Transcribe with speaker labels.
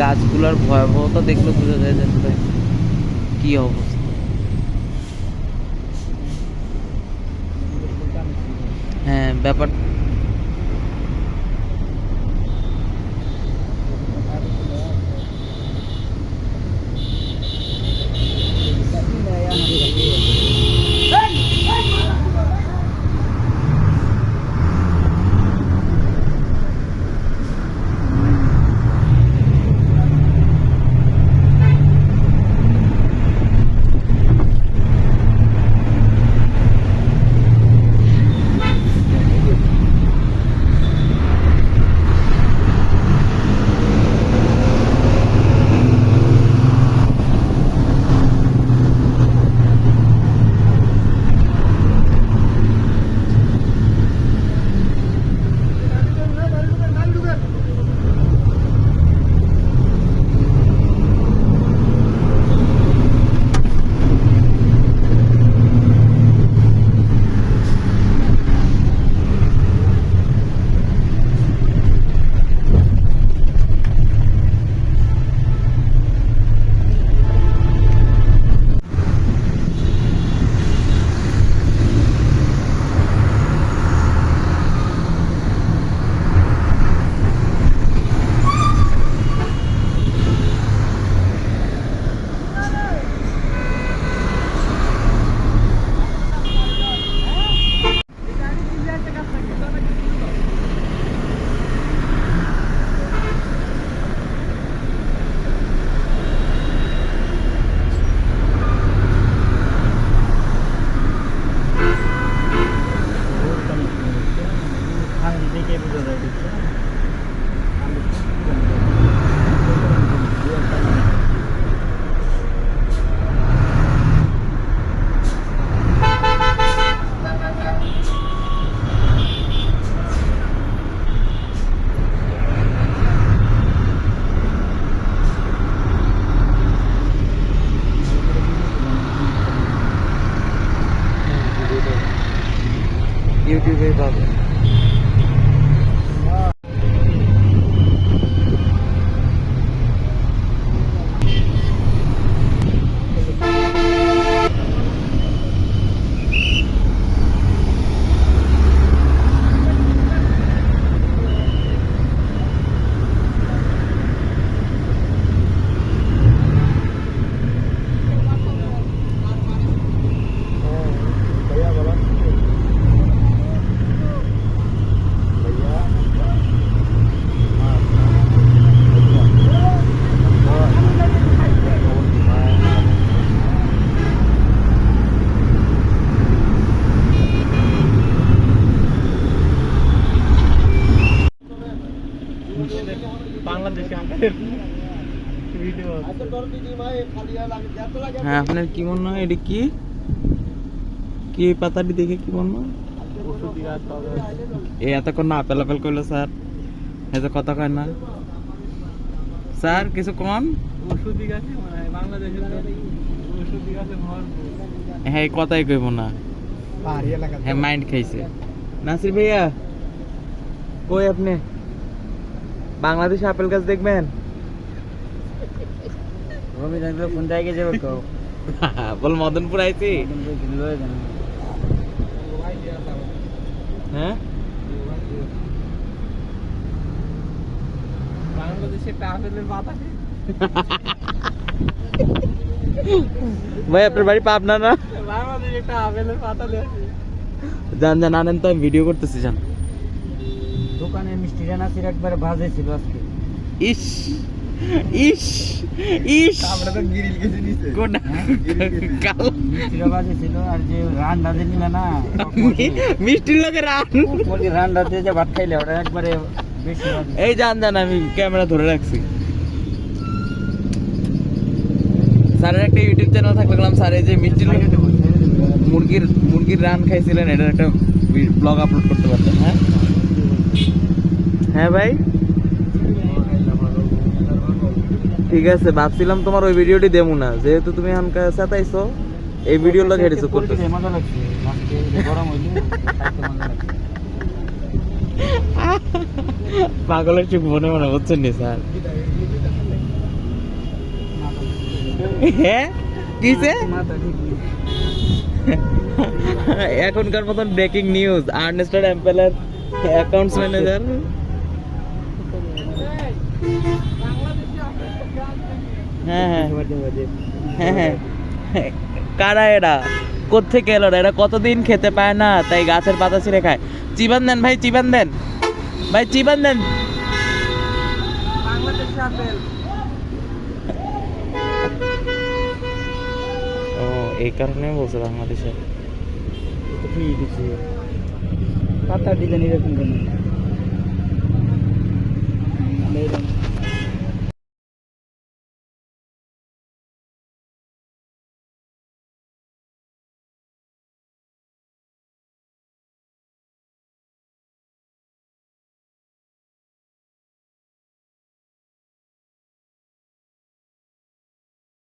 Speaker 1: গাছগুলোর ভয়াবহতা দেখলে বোঝা যায় যে কি অবস্থা। হ্যাঁ ব্যাপার ইউটিউবে পাবে
Speaker 2: বাংলাদেশে আমাদের ভিডিও
Speaker 1: হ্যাঁ আপনার কি মনে হয়? এটা কি? কি পাতাটি দেখে কি মনে হয়? এই এতক্ষণ না আপেল আপেল করল, স্যার। এত কথা কয় না। স্যার, কিছু কন? হ্যাঁ এই কথাই কইব না। হ্যাঁ মাইন্ড খাইছে। নাসির ভাইয়া, কই আপনি? বাংলাদেশে আপেল গাছ দেখবেন?
Speaker 2: রবি জানলে কোন জায়গায় যাবে কও
Speaker 1: বল মদনপুর আইছি হ্যাঁ
Speaker 2: বাংলাদেশে একটা আপেলের পাতা
Speaker 1: ভাই আপনার বাড়ি পাবনা না
Speaker 2: বাংলাদেশে একটা আপেলের পাতা দেয়
Speaker 1: যান যান আনেন তো আমি ভিডিও করতেছি যান
Speaker 2: দোকানে মিষ্টি জানাসির একবারে ভাজে ছিল আজকে
Speaker 1: ইস ইস ইস।
Speaker 2: আমরা তো গিরিল কেজি নিছে
Speaker 1: কোনটা কালো
Speaker 2: মিষ্টিটা ছিল আর যে রান্না যে নিলা না
Speaker 1: মিষ্টির লোকে রান।
Speaker 2: বলি রান্না দিয়ে যে ভাত খাইলে ওটা একবারে বেশি
Speaker 1: এই যান যান আমি ক্যামেরা ধরে রাখছি। স্যারের একটা ইউটিউব চ্যানেল থাকলে গেলাম। স্যার এই যে মিষ্টি লোক- মুরগির মুরগির রান খাইছিলেন এটার একটা ব্লগ আপলোড করতে পারতেন হ্যাঁ? হ্যাঁ ভাই? ঠিক আছে ভাবছিলাম তোমার ওই ভিডিওটি দেবো না। যেহেতু তুমি এখানকার সাতাইছো এই ভিডিও লোক হেঁটে করতে
Speaker 2: মজা লাগছে। গরম হইলে খাইতে মজা লাগছে।
Speaker 1: পাগলের চোখ মনে মনে হচ্ছেন নি স্যার? হ্যাঁ? কিসে। এখনকার মতন ব্রেকিং নিউজ আর্নেস্টার অ্যাম্পেলার অ্যাকাউন্টস ম্যানেজার হ্যাঁ হ্যাঁ। হ্যাঁ হ্যাঁ। কারা এরা? কোথেকে এলো এরা? কতদিন খেতে পায় না? তাই গাছের পাতা ছিঁড়ে খায়। চিবান দেন ভাই চিবান দেন। ভাই চিবান দেন। ও এই কারণে বলছে বাংলাদেশে।
Speaker 2: পাতা ডিজাইন এরকম